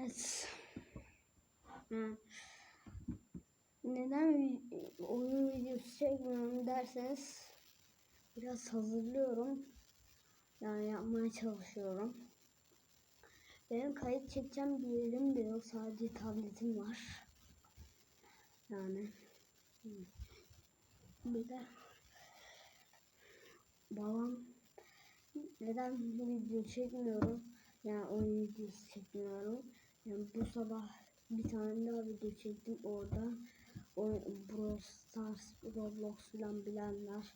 Evet. Neden oyun videosu çekmiyorum derseniz biraz hazırlıyorum. Yani yapmaya çalışıyorum. Benim kayıt çekeceğim bir yerim de yok. Sadece tabletim var. Yani bir de babam neden video çekmiyorum? Yani oyun videosu çekmiyorum. Yani bu sabah bir tane daha video çektim orada. O Brawl Stars, Roblox falan bilenler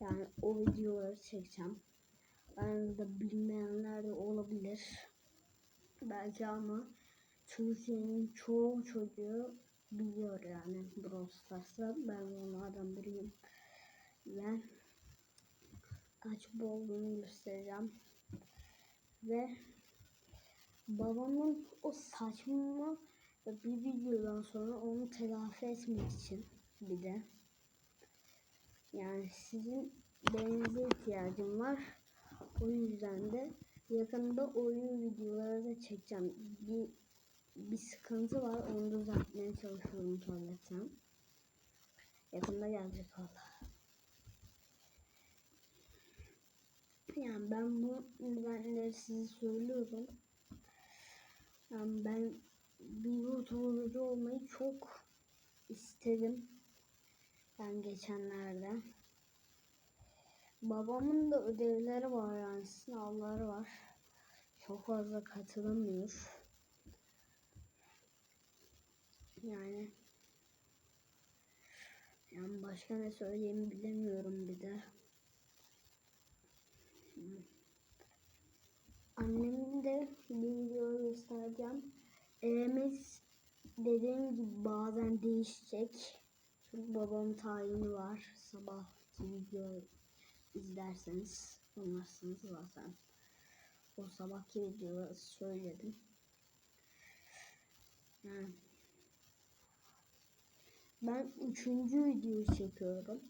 yani o videoları çekeceğim. Aranızda bilmeyenler de olabilir. Belki ama Türkiye'nin çoğu çocuğu biliyor yani Brawl Stars'ı. Ben onlardan biriyim. Ve kaç olduğunu göstereceğim. Ve babamın o saçma bir videodan sonra onu telafi etmek için bir de yani sizin beğeninize ihtiyacım var. O yüzden de yakında oyun videoları da çekeceğim. Bir bir sıkıntı var. Onu düzeltmeye çalışıyorum tabletten. Yakında gelecek valla. Yani ben bu nedenleri size söylüyorum. Yani ben bir YouTuber'cı olmayı çok istedim. Ben geçenlerde. Babamın da ödevleri var yani sınavları var. Çok fazla katılamıyor. Yani yani başka ne söyleyeyim bilemiyorum bir de. Annemin de bir göstereceğim. Evimiz dediğim gibi bazen değişecek. Çünkü babamın tayini var. Sabah video izlerseniz anlarsınız zaten. O sabahki videoda söyledim. Ben üçüncü videoyu çekiyorum.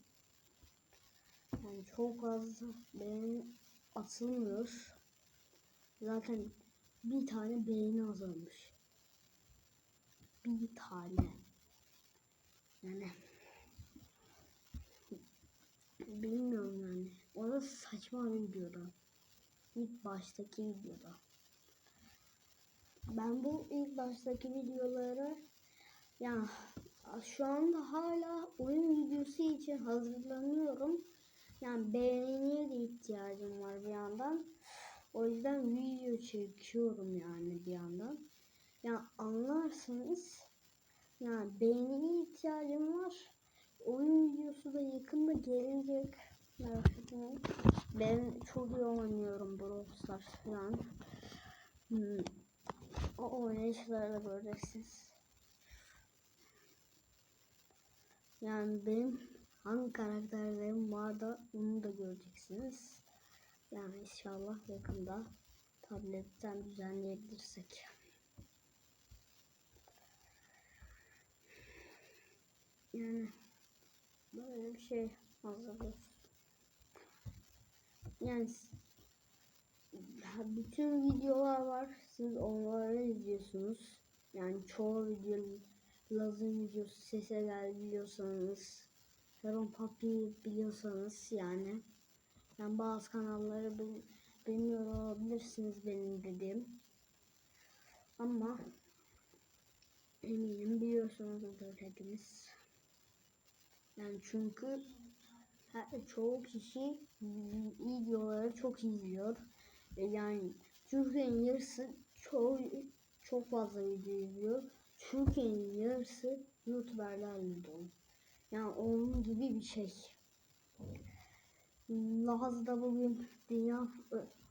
Yani çok fazla beğeni atılmıyor. Zaten bir tane beğeni azalmış. Bir tane. Yani bilmiyorum yani. O da saçma bir videoda. İlk baştaki videoda. Ben bu ilk baştaki videoları ya şu anda hala oyun videosu için hazırlanıyorum. Yani beğeniye de ihtiyacım var bir yandan. O yüzden video çekiyorum yani bir yandan. Yani anlarsınız. Yani beğeniye ihtiyacım var. Oyun videosu da yakında gelecek. Merak etmeyin. Ben çok iyi oynuyorum Brawl Stars falan. Hmm. O oynayışları da göreceksiniz. Yani benim hangi karakterlerim var da onu da göreceksiniz. Yani inşallah yakında tabletten düzenleyebilirsek. Yani böyle bir şey hazırlıyoruz. Yani bütün videolar var. Siz onları izliyorsunuz. Yani çoğu video Laz'ın videosu sese gel biliyorsanız Heron Papi biliyorsanız yani yani bazı kanalları bil, bilmiyor olabilirsiniz benim dediğim ama eminim biliyorsunuzdur hepiniz yani çünkü çoğu kişi videoları çok izliyor E, yani Türkiye'nin yarısı çoğu çok fazla video izliyor Türkiye'nin yarısı YouTuber'larla dolu. Yani onun gibi bir şey. Laz'da bugün dünya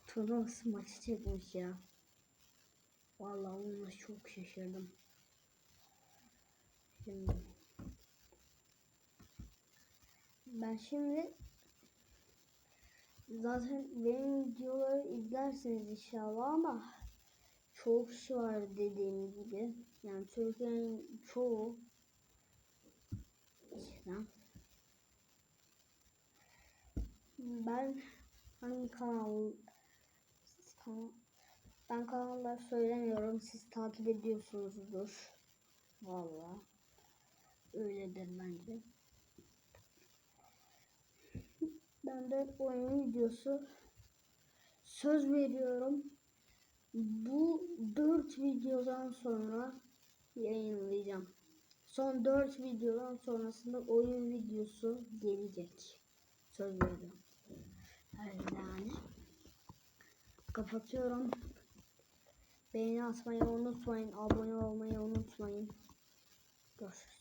turnuvası maçı çekmiş ya. Vallahi onunla çok şaşırdım. Şimdi ben şimdi zaten benim videoları izlersiniz inşallah ama çok kişi var dediğim gibi. Yani Türkiye'nin çoğu işte ben hangi kanal Ben kanallar söylemiyorum. Siz takip ediyorsunuzdur. Vallahi öyledir bence. Ben de oyun videosu söz veriyorum. Bu 4 videodan sonra yayınlayacağım. Son 4 videodan sonrasında oyun videosu gelecek. Söz veriyorum. Öyle yani. Kapatıyorum. Beğeni atmayı unutmayın. Abone olmayı unutmayın. Görüşürüz.